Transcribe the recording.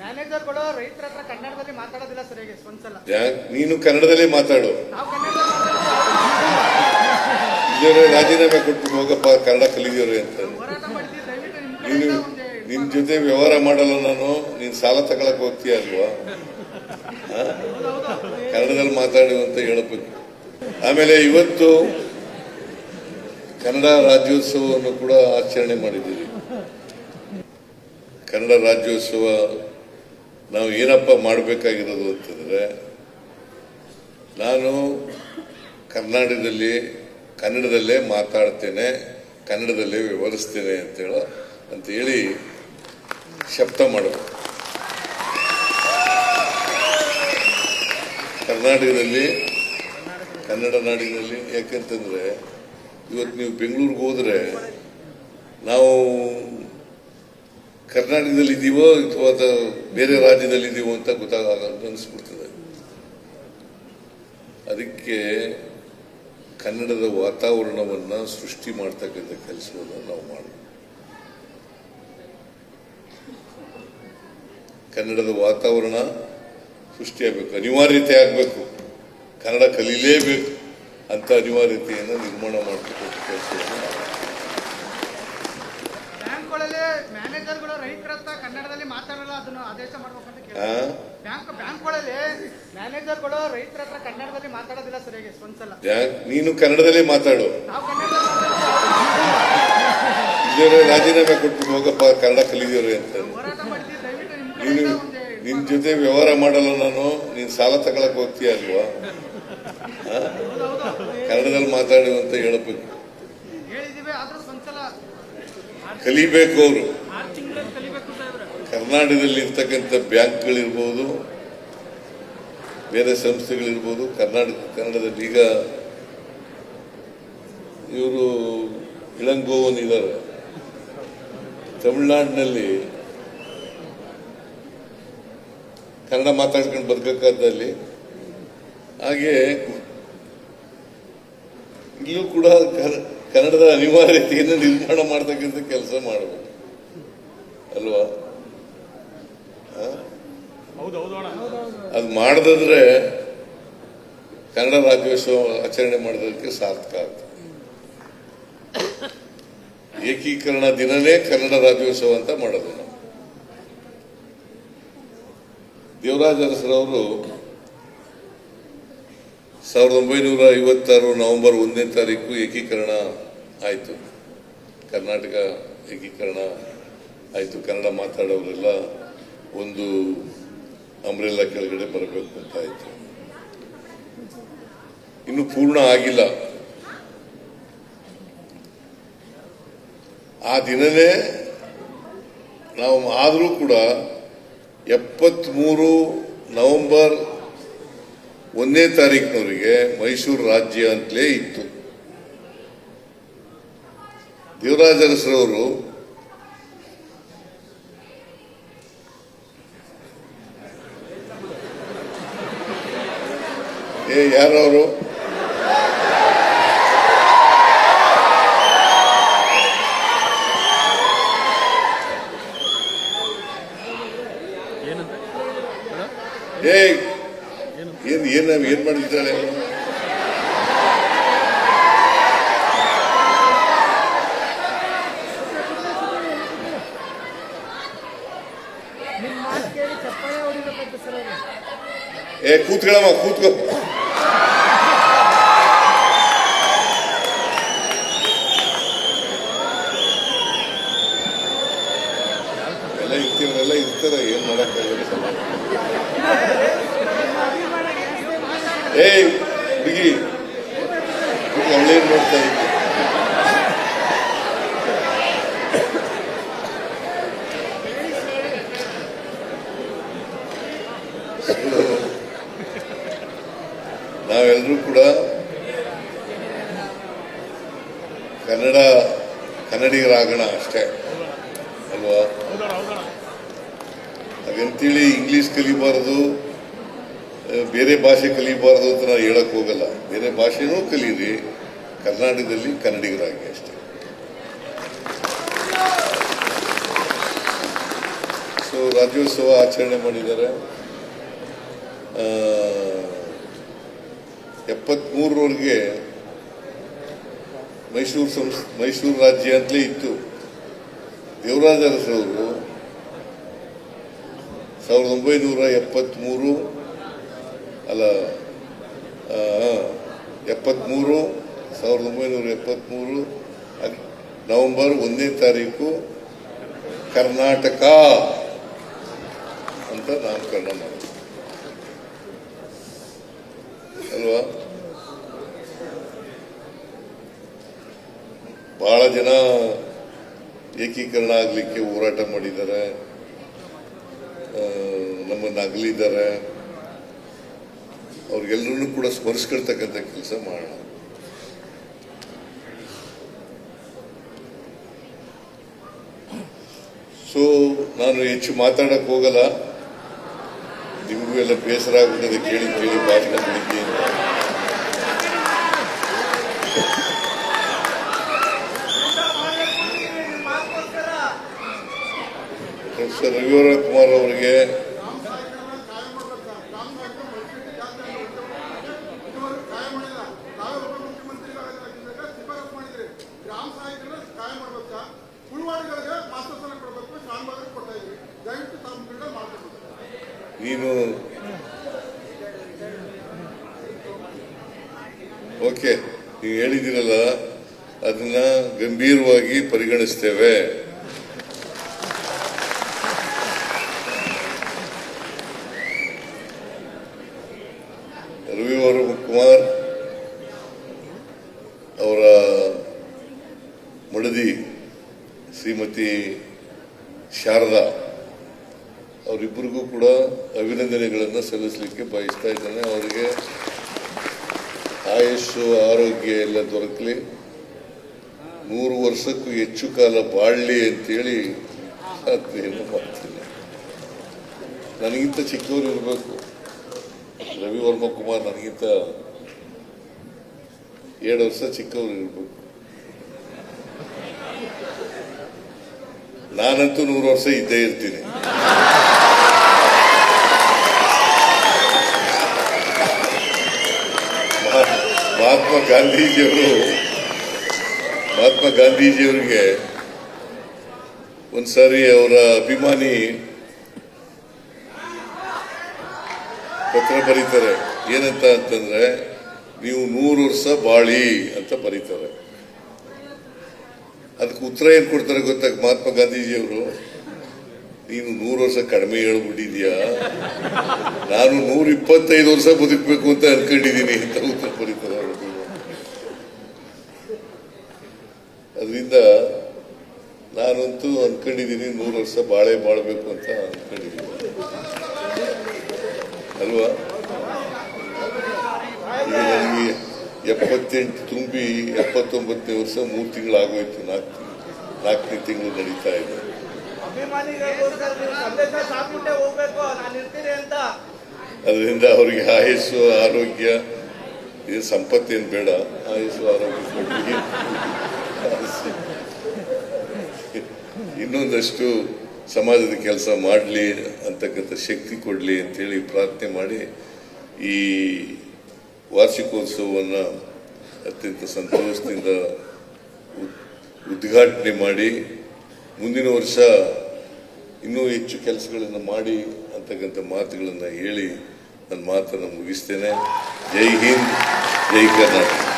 ಮ್ಯಾನೇಜರ್ಗಳು ರೈತರ ಹತ್ರ ಕನ್ನಡದಲ್ಲಿ ಮಾತಾಡೋದಿಲ್ಲ ಸರಿಯಾಗಿ ಒಂದ್ಸಲ. ಯಾಕ್? ನೀನು ಕನ್ನಡದಲ್ಲೇ ಮಾತಾಡು. ರಾಜೀನಾಮೆ ಕೊಟ್ಟು ಹೋಗಪ್ಪ ಕನ್ನಡ ಕಲಿಯೋರು ಅಂತ. ನೀನು ನಿನ್ ಜೊತೆ ವ್ಯವಹಾರ ಮಾಡಲ್ಲ ನಾನು ನೀನ್ ಸಾಲ ತಗೊಳಕ್ ಹೋಗ್ತೀಯ ಅಲ್ವಾ? ಕನ್ನಡದಲ್ಲಿ ಮಾತಾಡು ಅಂತ ಹೇಳಬೇಕು ಆಮೇಲೆ ಇವತ್ತು ಕನ್ನಡ ರಾಜ್ಯೋತ್ಸವವನ್ನು ಕೂಡ ಆಚರಣೆ ಮಾಡಿದ್ದೀರಿ. ಕನ್ನಡ ರಾಜ್ಯೋತ್ಸವ ನಾವು ಏನಪ್ಪ ಮಾಡಬೇಕಾಗಿರೋದು ಅಂತಂದರೆ, ನಾನು ಕರ್ನಾಟಕದಲ್ಲಿ, ಕನ್ನಡದಲ್ಲೇ ಮಾತಾಡ್ತೇನೆ, ಕನ್ನಡದಲ್ಲೇ ವಿವರಿಸ್ತೇನೆ ಅಂತೇಳೋ ಅಂತೇಳಿ ಶಬ್ದ ಮಾಡಬೇಕು ಕರ್ನಾಟಕದಲ್ಲಿ, ಕನ್ನಡ ನಾಡಿನಲ್ಲಿ ಯಾಕೆಂತಂದ್ರೆ, ಇವತ್ತು ನೀವು ಬೆಂಗಳೂರಿಗೆ ಹೋದರೆ ನಾವು ಕರ್ನಾಟಕದಲ್ಲಿ ಇದೀವೋ ಅಥವಾ ಬೇರೆ ರಾಜ್ಯದಲ್ಲಿ ಇದೀವೋ ಅಂತ ಗೊತ್ತಾಗ ಅನಿಸ್ಬಿಡ್ತದೆ. ಅದಕ್ಕೆ ಕನ್ನಡದ ವಾತಾವರಣವನ್ನ ಸೃಷ್ಟಿ ಮಾಡ್ತಕ್ಕಂಥ ಕೆಲಸವನ್ನು ನಾವು ಮಾಡಬೇಕು. ಕನ್ನಡದ ವಾತಾವರಣ ಸೃಷ್ಟಿಯಾಗಬೇಕು ಅನಿವಾರ್ಯತೆ ಆಗಬೇಕು. ಕನ್ನಡ ಕಲೀಲೇಬೇಕು ಅಂತ ಅನಿವಾರ್ಯತೆಯನ್ನು ನಿರ್ಮಾಣ ಮಾಡ್ತಕ್ಕಂಥ ಕೆಲಸವನ್ನು ಮಾಡಬೇಕು. ಬ್ಯಾಂಕ್ಗಳಲ್ಲಿ ಮ್ಯಾನೇಜರ್ಗಳು ರೈತರ ಹತ್ರ ಕನ್ನಡದಲ್ಲಿ ಮಾತಾಡಲ್ಲ ಅದನ್ನು ಆದೇಶ ಮಾಡ್ಬೇಕು ಅಂತ ಕೇಳಿ ಆ? ಬ್ಯಾಂಕ್ ಬ್ಯಾಂಕ್ಗಳಲ್ಲಿ ಮ್ಯಾನೇಜರ್ಗಳು ರೈತರ ಹತ್ರ ಕನ್ನಡದಲ್ಲಿ ಮಾತಾಡೋದಿಲ್ಲ ಸರಿಯಾಗಿ ಒಂದ್ಸಲ ನೀನು ಕನ್ನಡದಲ್ಲೇ ಮಾತಾಡು. ರಾಜೀನಾಮೆ ಕೊಟ್ಟು ಹೋಗಪ್ಪ ಕನ್ನಡ ಕಲಿಯೋರೆ ಅಂತ. ನೀನು ನಿನ್ ಜೊತೆ ವ್ಯವಹಾರ ಮಾಡಲ್ಲ ನಾನು ನೀನ್ ಸಾಲ ತಗೊಳಕ್ ಹೋಗ್ತೀಯ ಅಲ್ವಾ? ಕನ್ನಡದಲ್ಲಿ ಮಾತಾಡು ಅಂತ ಹೇಳಬೇಕು. ಕಲಿಬೇಕು ಅವರು. ಕರ್ನಾಟಕದಲ್ಲಿ ಇರ್ತಕ್ಕಂಥ ಬ್ಯಾಂಕ್ಗಳಿರ್ಬೋದು ಬೇರೆ ಸಂಸ್ಥೆಗಳಿರ್ಬೋದು ಕರ್ನಾಟಕ ಕನ್ನಡದಲ್ಲಿ ಈಗ ಇವರು ಇಳಂಗೋವನ್ ಇದ್ದಾರೆ ತಮಿಳ್ನಾಡಿನಲ್ಲಿ ಕನ್ನಡ ಮಾತಾಡ್ಕೊಂಡು ಬದುಕಕ್ಕಾದಲ್ಲಿ ಹಾಗೆ ಇಲ್ಲೂ ಕೂಡ ಕನ್ನಡದ ಅನಿವಾರ್ಯತೆಯನ್ನು ನಿರ್ಮಾಣ ಮಾಡ್ತಕ್ಕಂಥ ಕೆಲಸ ಮಾಡಬೇಕು ಅಲ್ವಾ? ಅದು ಮಾಡದಂದ್ರೆ ಕನ್ನಡ ರಾಜ್ಯೋತ್ಸವ ಆಚರಣೆ ಮಾಡೋದಕ್ಕೆ ಸಾರ್ಥಕ ಆಗ್ತದೆ. ಏಕೀಕರಣ ದಿನನೇ ಕನ್ನಡ ರಾಜ್ಯೋತ್ಸವ ಅಂತ ಮಾಡೋದು ನಾವು. ದೇವರಾಜ ಅರಸರವರು ಸಾವಿರದ ಒಂಬೈನೂರ ಐವತ್ತಾರು ನವೆಂಬರ್ ಒಂದನೇ ತಾರೀಕು ಏಕೀಕರಣ ಆಯಿತು. ಕರ್ನಾಟಕ ಏಕೀಕರಣ ಆಯಿತು. ಕನ್ನಡ ಮಾತಾಡೋರೆಲ್ಲ ಒಂದು ಅಂಬ್ರೆಲ್ಲ ಕೆಳಗಡೆ ಬರಬೇಕು ಅಂತ ಆಯಿತು. ಇನ್ನು ಪೂರ್ಣ ಆಗಿಲ್ಲ. ಆ ದಿನವೇ ನಾವು ಆದರೂ ಕೂಡ ಎಪ್ಪತ್ತ್ಮೂರು ನವೆಂಬರ್ ಒಂದನೇ ತಾರೀಕಿನವರಿಗೆ ಮೈಸೂರು ರಾಜ್ಯ ಅಂತಲೇ ಇತ್ತು. ದೇವರಾಜರಸರವರು ಏ ಯಾರವರು? ಏ ಏನ್ ಏನ್ ಮಾಡಿದ್ದಾಳೆ? ಏ ಕೂತ್ಕೊಳ್ಳಮ್ಮ ಕೂತ್ಕೋ ಎಲ್ಲ ಇರ್ತೀವರೆಲ್ಲ ಇರ್ತಾರೆ ಏನ್ ಮಾಡಕ್ಕಾಗಲ್ಲ ಏಯ್ ಹುಡುಗಿ ಒಳ್ಳೆ ನೋಡ್ತಾ ಇದ್ದೆ ನಾವೆಲ್ಲರೂ ಕೂಡ ಕನ್ನಡ ಕನ್ನಡಿಗರಾಗೋಣ ಅಷ್ಟೇ ಅಲ್ವಾ? ಹಾಗಂತೇಳಿ ಇಂಗ್ಲಿಷ್ ಕಲಿಬಾರದು. ಬೇರೆ ಭಾಷೆ ಕಲಿಯಬಾರದು ಅಂತ ನಾವು ಹೇಳಕ್ ಹೋಗಲ್ಲ. ಬೇರೆ ಭಾಷೆನೂ ಕಲೀರಿ. ಕರ್ನಾಟಕದಲ್ಲಿ ಕನ್ನಡಿಗರಾಗಿ ಅಷ್ಟೇ. ಸೊ ರಾಜ್ಯೋತ್ಸವ ಆಚರಣೆ ಮಾಡಿದ್ದಾರೆ. ಎಪ್ಪತ್ಮೂರರವರೆಗೆ ಮೈಸೂರು ಸಂಸ್, ಮೈಸೂರು ರಾಜ್ಯ ಅಂತಲೇ ಇತ್ತು. ದೇವರಾಜ ಅರಸರವರು ಸಾವಿರದ ಒಂಬೈನೂರ ಎಪ್ಪತ್ತ್ಮೂರು ಅಲ್ಲ ಎಪ್ಪತ್ತ್ಮೂರು ಸಾವಿರದ ಒಂಬೈನೂರ ಎಪ್ಪತ್ತ್ಮೂರು ನವೆಂಬರ್ ಒಂದನೇ ತಾರೀಕು, ಕರ್ನಾಟಕ ಅಂತ ನಾಮಕರಣ ಮಾಡಿದೆ ಅಲ್ವಾ? ಬಹಳ ಜನ ಏಕೀಕರಣ ಆಗಲಿಕ್ಕೆ ಹೋರಾಟ ಮಾಡಿದ್ದಾರೆ. ನಮ್ಮನ್ನ ಅಗಲಿದ್ದಾರೆ. ಅವ್ರಿಗೆಲ್ಲರೂ ಕೂಡ ಸ್ಮರಿಸ್ಕೊಳ್ತಕ್ಕಂಥ ಕೆಲಸ ಮಾಡೋಣ. ಸೊ ನಾನು ಹೆಚ್ಚು ಮಾತಾಡಕ್ ಹೋಗಲ್ಲ. ನಿಮಗೂ ಎಲ್ಲ ಬೇಸರ ಆಗುತ್ತದೆ ಕೇಳಿ ಕೇಳಿ ಭಾಷಣ ಬೆಳಿಗ್ಗೆ ಪ್ರೊಫೆಸರ್ ರವಿವರ ಕುಮಾರ್ ಅವರಿಗೆ ಓಕೆ, ನೀವು ಹೇಳಿದಿರಲ್ಲ ಅದನ್ನ ಗಂಭೀರವಾಗಿ ಪರಿಗಣಿಸ್ತೇವೆ. ರವಿವರ ಕುಮಾರ್ ಅವರ ಮಡದಿ ಶ್ರೀಮತಿ ಶಾರದಾ, ಅವರಿಬ್ಬರಿಗೂ ಕೂಡ ಅಭಿನಂದನೆಗಳನ್ನು ಸಲ್ಲಿಸಲಿಕ್ಕೆ ಬಯಸ್ತಾ ಇದ್ದಾನೆ. ಅವರಿಗೆ ಆಯುಷು ಆರೋಗ್ಯ ಎಲ್ಲ ದೊರಕಲಿ. ನೂರು ವರ್ಷಕ್ಕೂ ಹೆಚ್ಚು ಕಾಲ ಬಾಳಲಿ ಅಂತೇಳಿ ಪ್ರಾರ್ಥನೆಯನ್ನು ಮಾಡ್ತೀನಿ ನನಗಿಂತ ಚಿಕ್ಕವರು ಇರಬೇಕು. ರವಿವರ್ಮ ಕುಮಾರ್ ನನಗಿಂತ ಎರಡು ವರ್ಷ ಚಿಕ್ಕವರು ಇರಬೇಕು. ನಾನಂತೂ ನೂರು ವರ್ಷ ಇದ್ದೇ ಇರ್ತೀನಿ. ಮಹಾತ್ಮ ಗಾಂಧೀಜಿಯವರು, ಮಹಾತ್ಮ ಗಾಂಧೀಜಿಯವರಿಗೆ ಒಂದ್ಸಾರಿ ಅವರ ಅಭಿಮಾನಿ ಪತ್ರ ಬರೀತಾರೆ. ಏನಂತ ಅಂತಂದ್ರೆ, ನೀವು ನೂರು ವರ್ಷ ಬಾಳಿ ಅಂತ ಬರೀತಾರೆ. ಅದಕ್ಕೆ ಉತ್ತರ ಏನ್ ಕೊಡ್ತಾರೆ ಗೊತ್ತಾ ಮಹಾತ್ಮ ಗಾಂಧೀಜಿಯವರು? ನೀನು ನೂರು ವರ್ಷ ಕಡಿಮೆ ಹೇಳ್ಬಿಟ್ಟಿದ್ಯಾ? ನಾನು ನೂರ ಇಪ್ಪತ್ತೈದು ವರ್ಷ ಬದುಕಬೇಕು ಅಂತ ಅನ್ಕೊಂಡಿದ್ದೀನಿ ಅಂತ ಉತ್ತರ ಬರೀತಾರೆ ಅವರು ಅದರಿಂದ ನಾನಂತೂ ಅನ್ಕೊಂಡಿದ್ದೀನಿ ನೂರು ವರ್ಷ ಬಾಳೆ ಬಾಳ್ಬೇಕು ಅಂತ ಅನ್ಕೊಂಡಿದ್ದೀನಿ. ಅಲ್ವಾ? ನನಗೆ ಎಪ್ಪತ್ತೆಂಟು ತುಂಬಿ ಎಪ್ಪತ್ತೊಂಬತ್ತನೇ ವರ್ಷ ಮೂರು ತಿಂಗಳಾಗೋಯ್ತು ನಾಲ್ಕು ನಾಲ್ಕನೇ ತಿಂಗಳು ನಡೀತಾ ಇದೆ. ಅದರಿಂದ ಅವರಿಗೆ ಆಯಸ್ಸು ಆರೋಗ್ಯ ಇದು ಸಂಪತ್ತೇನು ಬೇಡ ಆಯಸ್ಸು ಆರೋಗ್ಯ ಇನ್ನೊಂದಷ್ಟು ಸಮಾಜದ ಕೆಲಸ ಮಾಡಲಿ, ಅಂತಕ್ಕಂಥ ಶಕ್ತಿ ಕೊಡಲಿ ಅಂತೇಳಿ ಪ್ರಾರ್ಥನೆ ಮಾಡಿ ಈ ವಾರ್ಷಿಕೋತ್ಸವವನ್ನು ಅತ್ಯಂತ ಸಂತೋಷದಿಂದ ಉದ್- ಉದ್ಘಾಟನೆ ಮಾಡಿ, ಮುಂದಿನ ವರ್ಷ ಇನ್ನೂ ಹೆಚ್ಚು ಕೆಲಸಗಳನ್ನು ಮಾಡಿ ಅಂತಕ್ಕಂಥ ಮಾತುಗಳನ್ನು ಹೇಳಿ, ನನ್ನ ಮಾತನ್ನು ಮುಗಿಸ್ತೇನೆ. ಜೈ ಹಿಂದ್, ಜೈ ಕರ್ನಾಟಕ.